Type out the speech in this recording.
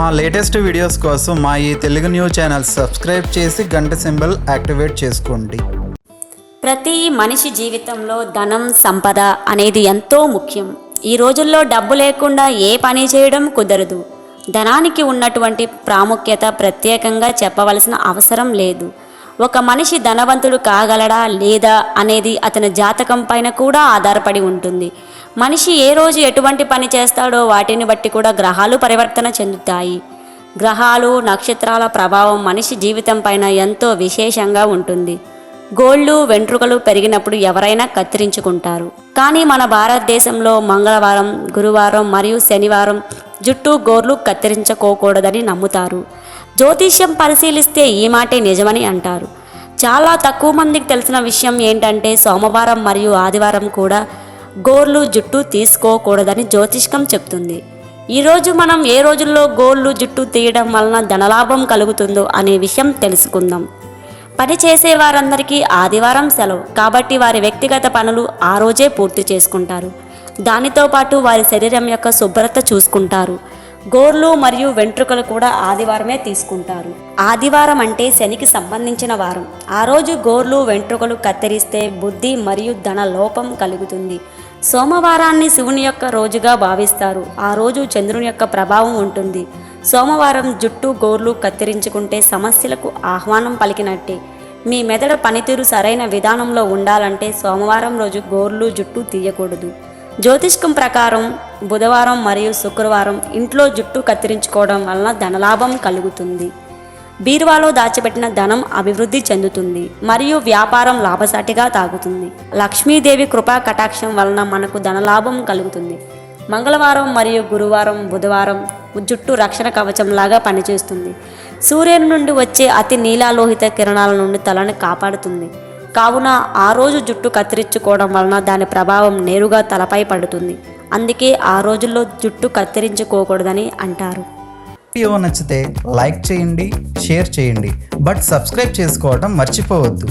మా latest videos కోసం మా ఈ తెలుగు న్యూస్ ఛానల్ సబ్స్క్రైబ్ చేసి గంట సింబల్ యాక్టివేట్ చేసుకోండి. ప్రతి మనిషి జీవితంలో ధనం సంపద అనేది ఎంతో ముఖ్యం. ఈ రోజుల్లో డబ్బు లేకుండా ఏ పని చేయడం కుదరదు. ధనానికి ఉన్నటువంటి ప్రాముఖ్యత ప్రత్యేకంగా చెప్పవలసిన అవసరం లేదు. ఒక మనిషి ధనవంతుడు కాగలడా లేదా అనేది అతని జాతకం పైన కూడా ఆధారపడి ఉంటుంది. మనిషి ఏ రోజు ఎటువంటి పని చేస్తాడో వాటిని బట్టి కూడా గ్రహాలు పరివర్తన చెందుతాయి. గ్రహాలు నక్షత్రాల ప్రభావం మనిషి జీవితం పైన ఎంతో విశేషంగా ఉంటుంది. గోళ్ళు వెంట్రుకలు పెరిగినప్పుడు ఎవరైనా కత్తిరించుకుంటారు. కానీ మన భారతదేశంలో మంగళవారం గురువారం మరియు శనివారం జుట్టు గోర్లు కత్తిరించుకోకూడదని నమ్ముతారు. జ్యోతిష్యం పరిశీలిస్తే ఈ మాటే నిజమని అంటారు. చాలా తక్కువ మందికి తెలిసిన విషయం ఏంటంటే సోమవారం మరియు ఆదివారం కూడా గోర్లు జుట్టు తీసుకోకూడదని జ్యోతిష్కం చెప్తుంది. ఈరోజు మనం ఏ రోజుల్లో గోర్లు జుట్టు తీయడం వలన ధనలాభం కలుగుతుందో అనే విషయం తెలుసుకుందాం. పని చేసే వారందరికీ ఆదివారం సెలవు. కాబట్టి వారి వ్యక్తిగత పనులు ఆ రోజే పూర్తి చేసుకుంటారు. దానితో పాటు వారి శరీరం యొక్క శుభ్రత చూసుకుంటారు. గోర్లు మరియు వెంట్రుకలు కూడా ఆదివారమే తీసుకుంటారు. ఆదివారం అంటే శనికి సంబంధించిన వారం. ఆ రోజు గోర్లు వెంట్రుకలు కత్తిరిస్తే బుద్ధి మరియు ధన లోపం కలుగుతుంది. సోమవారాన్ని శివుని యొక్క రోజుగా భావిస్తారు. ఆ రోజు చంద్రుని యొక్క ప్రభావం ఉంటుంది. సోమవారం జుట్టు గోర్లు కత్తిరించుకుంటే సమస్యలకు ఆహ్వానం పలికినట్టే. మీ మెదడు పనితీరు సరైన విధానంలో ఉండాలంటే సోమవారం రోజు గోర్లు జుట్టు తీయకూడదు. జ్యోతిష్కం ప్రకారం బుధవారం మరియు శుక్రవారం ఇంట్లో జుట్టు కత్తిరించుకోవడం వలన ధనలాభం కలుగుతుంది. బీరువాలో దాచిపెట్టిన ధనం అభివృద్ధి చెందుతుంది మరియు వ్యాపారం లాభసాటిగా తాగుతుంది. లక్ష్మీదేవి కృపా కటాక్షం వలన మనకు ధనలాభం కలుగుతుంది. మంగళవారం మరియు గురువారం బుధవారం జుట్టు రక్షణ కవచంలాగా పనిచేస్తుంది. సూర్యుని నుండి వచ్చే అతి నీలాలోహిత కిరణాల నుండి తలను కాపాడుతుంది. కావున ఆ రోజు జుట్టు కత్తిరించుకోవడం వలన దాని ప్రభావం నేరుగా తలపై పడుతుంది. అందుకే ఆ రోజుల్లో జుట్టు కత్తిరించుకోకూడదని అంటారు. వీడియో నచ్చితే లైక్ చేయండి షేర్ చేయండి. బట్ సబ్స్క్రైబ్ చేసుకోవడం మర్చిపోవద్దు.